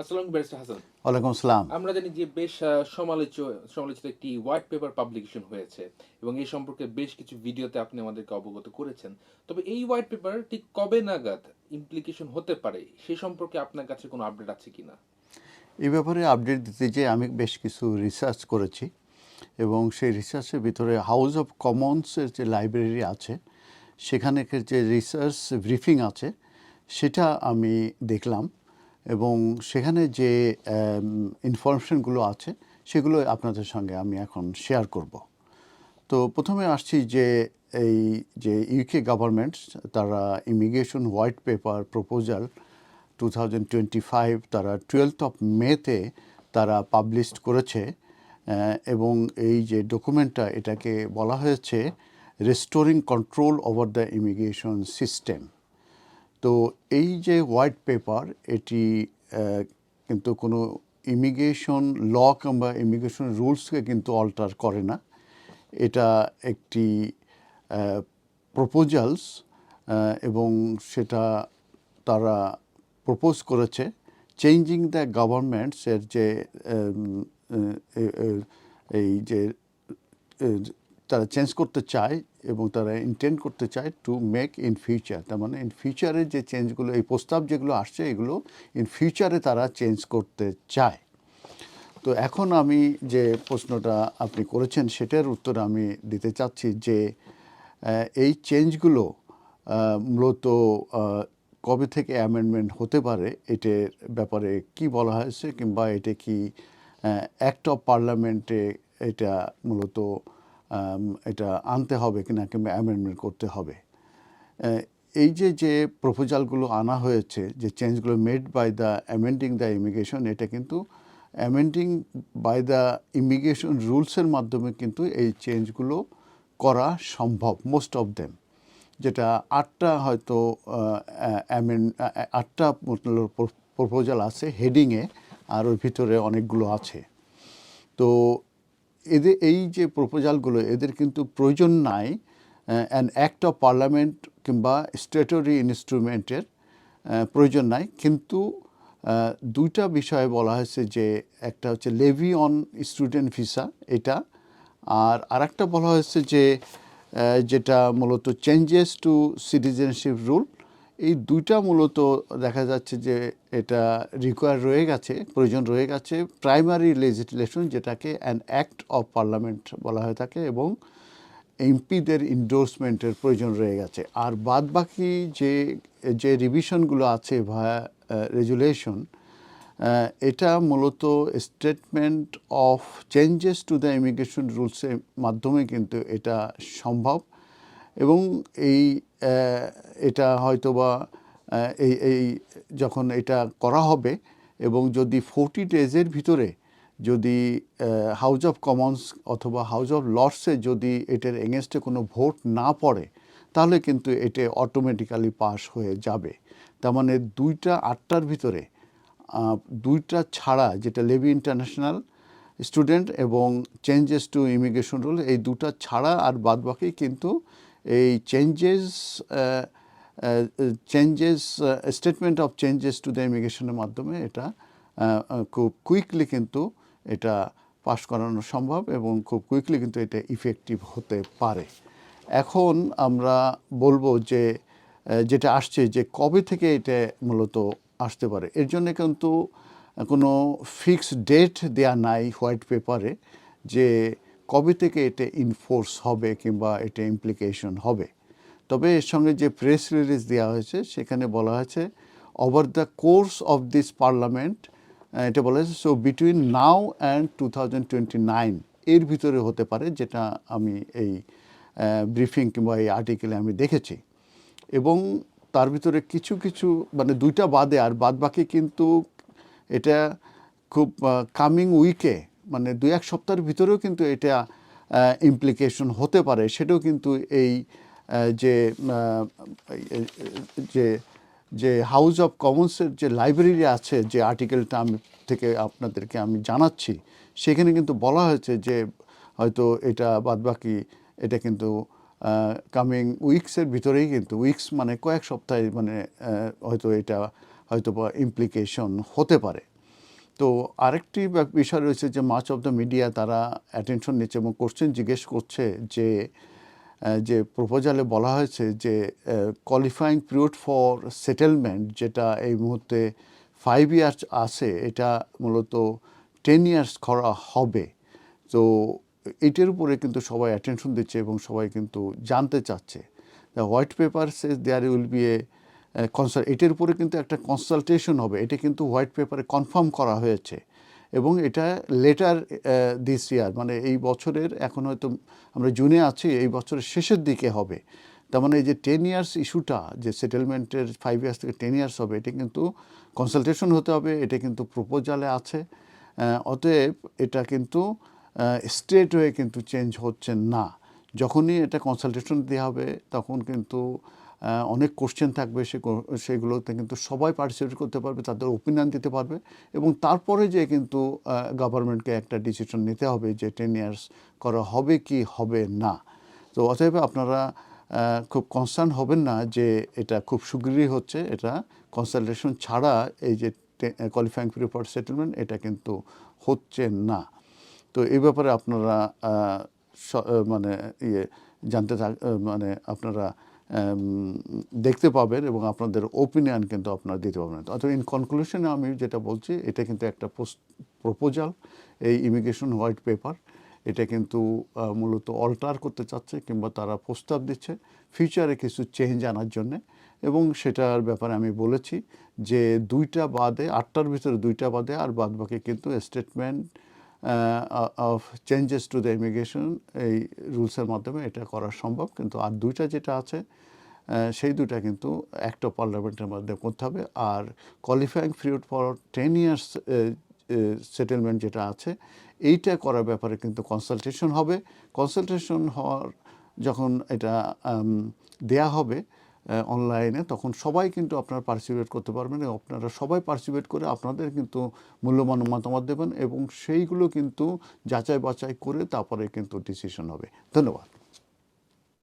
আসসালাম ব্যারিস্টার হাসান। ওয়ালাইকুম আসসালাম। আমরা জানি যে বেশ সমালোচিত সমালোচিত একটি হোয়াইট পেপার পাবলিকেশন হয়েছে এবং এই সম্পর্কে বেশ কিছু ভিডিওতে আপনি আমাদেরকে অবগত করেছেন। তবে এই হোয়াইট পেপার ঠিক কবে নাগাদ ইমপ্লিকেশন হতে পারে? সে সম্পর্কে আপনার কাছে কোনো আপডেট আছে কিনা? এই ব্যাপারে আপডেট দিতে যে আমি বেশ কিছু রিসার্চ করেছি এবং সেই রিসার্চের ভিতরে হাউস অফ কমন্সের যে লাইব্রেরি আছে সেখানে যে রিসার্চ ব্রিফিং আছে সেটা আমি দেখলাম। এবং সেখানে যে ইনফরমেশনগুলো আছে, সেগুলো আপনাদের সঙ্গে আমি এখন শেয়ার করব। তো প্রথমে আসছি যে, এই যে ইউকে গভর্নমেন্ট তারা immigration white paper proposal to তারা টুয়েলথ অফ মেতে তারা পাবলিশ করেছে এবং এই যে ডকুমেন্টটা এটাকে বলা হয়েছে restoring control over the immigration system তো এই যে হোয়াইট পেপার, এটি কিন্তু কোনো ইমিগ্রেশন ল কিংবা ইমিগ্রেশন রুলসকে কিন্তু অল্টার করে না। এটা একটি প্রপোজালস এবং সেটা তারা প্রপোজ করেছে। চেঞ্জিং দ্য গভর্নমেন্টসের যে এই যে তারা চেঞ্জ করতে চায় এবং তারা ইন্টেন্ড করতে চায় টু মেক ইন ফিউচার তার মানে ইন ফিউচারে যে চেঞ্জগুলো এই প্রস্তাব যেগুলো আসছে, এগুলো ইন ফিউচারে তারা চেঞ্জ করতে চায়। তো এখন আমি যে প্রশ্নটা আপনি করেছেন, সেটার উত্তর আমি দিতে চাচ্ছি যে এই চেঞ্জগুলো মূলত কবে থেকে অ্যামেন্ডমেন্ট হতে পারে, এটার ব্যাপারে কি বলা হয়েছে কিংবা এটা কি অ্যাক্ট অফ পার্লামেন্টে এটা মূলত এটা আনতে হবে কিনা কিংবা অ্যামেন্ডমেন্ট করতে হবে। এই যে যে প্রপোজালগুলো আনা হয়েছে, যে চেঞ্জগুলো made by the amending the immigration এটা কিন্তু অ্যামেন্ডিং বাই দ্য ইমিগ্রেশন রুলসের মাধ্যমে কিন্তু এই চেঞ্জগুলো করা সম্ভব মোস্ট অফ দেম যেটা আটটা হয়তো আটটা প্রপোজাল আছে হেডিংয়ে আর ওর ভিতরে অনেকগুলো আছে। তো এদের, এই যে প্রপোজালগুলো, এদের কিন্তু প্রয়োজন নাই অ্যান অ্যাক্ট অফ পার্লামেন্ট কিংবা স্টেটরি ইনস্ট্রুমেন্টের প্রয়োজন নাই। কিন্তু দুইটা বিষয়ে বলা হয়েছে যে একটা হচ্ছে লেভি অন স্টুডেন্ট ভিসা এটা, আর আরেকটা বলা হয়েছে যে যেটা মূলত চেঞ্জেস টু সিটিজেনশিপ রুল এই দুইটা মূলত দেখা যাচ্ছে যে এটা রিকোয়ার রয়ে গেছে, প্রয়োজন রয়ে গেছে প্রাইমারি লেজিসলেশন যেটাকে অ্যান অ্যাক্ট অফ পার্লামেন্ট বলা হয়ে থাকে এবং এমপিদের ইন্ডোর্সমেন্টের প্রয়োজন রয়ে গেছে। আর বাদ বাকি যে যে রিভিশনগুলো আছে ভায়া রেজুলেশন এটা মূলত statement of changes to the immigration রুলসের মাধ্যমে কিন্তু এটা সম্ভব। এবং এই এটা হয়তোবা আহ, এই এই যখন এটা করা হবে এবং যদি ফোর্টি ডেজের ভিতরে যদি হাউস অফ কমন্স অথবা হাউস অফ লর্ডসে যদি এটার এগেনস্টে কোনো ভোট না পড়ে তাহলে কিন্তু এটা অটোমেটিক্যালি পাস হয়ে যাবে। তার মানে দুইটা আটটার ভিতরে দুইটা ছাড়া যেটা লেভি ইন্টারন্যাশনাল স্টুডেন্ট এবং চেঞ্জেস টু ইমিগ্রেশন রুল এই দুটা ছাড়া আর বাদ বাকি কিন্তু এই changes changes statement of changes to the ইমিগ্রেশনের মাধ্যমে এটা আহ, আহ, খুব কুইকলি কিন্তু এটা পাস করানো সম্ভব এবং খুব কুইকলি কিন্তু এটা ইফেক্টিভ হতে পারে। এখন আমরা বলব যে আহ, যেটা আসছে যে কবে থেকে এটা মূলত আসতে পারে। এর জন্য কিন্তু কোনো ফিক্সড ডেট দেয়া নাই হোয়াইট পেপারে যে কবে থেকে এটা ইনফোর্স হবে কিংবা এটা ইমপ্লিকেশন হবে? তবে এর সঙ্গে যে প্রেস রিলিজ দেওয়া হয়েছে, সেখানে বলা হয়েছে over the course of this parliament এটা বলা হয়েছে so between now and two thousand twenty nine এর ভিতরে হতে পারে, যেটা আমি এই ব্রিফিং কিংবা এই আর্টিকেলে আমি দেখেছি। এবং তার ভিতরে কিছু কিছু মানে দুইটা বাদে আর বাদ বাকি কিন্তু এটা খুব কামিং উইকে মানে দুই এক সপ্তাহের ভিতরেও কিন্তু এটা ইমপ্লিকেশন হতে পারে। সেটাও কিন্তু এই যে যে যে হাউস অফ কমন্সের যে লাইব্রেরি আছে, যে আর্টিকেলটা আমি থেকে আপনাদেরকে আমি জানাচ্ছি, সেখানে কিন্তু বলা হয়েছে যে হয়তো এটা বাদবাকি এটা কিন্তু কামিং উইক্সের ভিতরেই কিন্তু উইক্স মানে কয়েক সপ্তাহে মানে হয়তো এটা হয়তো বা ইমপ্লিকেশন হতে পারে। তো আরেকটি বিষয় রয়েছে যে মাচ অফ দ্য মিডিয়া তারা অ্যাটেনশন নিচ্ছে এবং কোশ্চেন জিজ্ঞেস করছে যে যে প্রপোজালে বলা হয়েছে যে কোয়ালিফাইং পিরিয়ড ফর সেটেলমেন্ট যেটা এই মুহূর্তে ফাইভ ইয়ার্স আছে, এটা মূলত টেন ইয়ার্স করা হবে। তো এটার উপরে কিন্তু সবাই অ্যাটেনশন দিচ্ছে এবং সবাই কিন্তু জানতে চাচ্ছে। The white paper says there will be a consul এটার উপরে কিন্তু একটা কনসালটেশন হবে। এটা কিন্তু হোয়াইট পেপারে কনফার্ম করা হয়েছে। এবং এটা লেটার দিস ইয়ার মানে এই বছরের, এখন হয়তো আমরা জুনে আছি, এই বছরের শেষের দিকে হবে। তার মানে এই যে টেন ইয়ার্স ইস্যুটা যে সেটেলমেন্টের ফাইভ ইয়ার্স থেকে টেন ইয়ার্স হবে, এটা কিন্তু কনসালটেশন হতে হবে, এটা কিন্তু প্রপোজালে আছে। অতএব এটা কিন্তু স্ট্রেট হয়ে কিন্তু চেঞ্জ হচ্ছে না। যখনই এটা কনসালটেশন দেওয়া হবে, তখন কিন্তু অনেক কোশ্চেন থাকবে সে সেগুলোতে কিন্তু সবাই পার্টিসিপেট করতে পারবে, তাদের ওপিনিয়ন দিতে পারবে এবং তারপরে যে কিন্তু গভর্নমেন্টকে একটা ডিসিশন নিতে হবে যে টেন ইয়ার্স করা হবে কি হবে না। তো অতএব আপনারা খুব কনসার্ন হবেন না যে এটা খুব শীঘ্রই হচ্ছে, এটা কনসালটেশন ছাড়া এই যে কোয়ালিফাইং পিরিয়ড ফর সেটেলমেন্ট এটা কিন্তু হচ্ছে না। তো এই ব্যাপারে আপনারা মানে ইয়ে জানতে থাক- মানে আপনারা দেখতে পাবেন এবং আপনাদের ওপিনিয়ন কিন্তু আপনারা দিতে পারবেন। অথবা ইন কনক্লুশনে আমি যেটা বলছি, এটা কিন্তু একটা প্রপোজাল এই ইমিগ্রেশন হোয়াইট পেপার এটা কিন্তু মূলত অল্টার করতে চাচ্ছে কিংবা তারা প্রস্তাব দিচ্ছে ফিউচারে কিছু চেঞ্জ আনার জন্যে। এবং সেটার ব্যাপারে আমি বলেছি যে দুইটা বাদে, আটটার ভিতরে দুইটা বাদে, আর বাদ বাকি কিন্তু statement of changes to the immigration এই রুলসের মাধ্যমে এটা করা সম্ভব। কিন্তু আর দুইটা যেটা আছে সেই দুইটা কিন্তু অ্যাক্ট অফ পার্লামেন্টের মধ্যে করতে হবে। আর qualifying period for ten years settlement যেটা আছে, এইটা করার ব্যাপারে কিন্তু কনসালটেশন হবে। কনসালটেশন হওয়ার যখন এটা দেয়া হবে অনলাইনে তখন সবাই কিন্তু আপনারা পার্টিসিপেট করতে পারবেন এবং আপনারা সবাই পার্টিসিপেট করে আপনাদের কিন্তু মূল্যবান মতামত দেবেন এবং সেইগুলো কিন্তু যাচাই বাছাই করে তারপরে কিন্তু ডিসিশন হবে। ধন্যবাদ।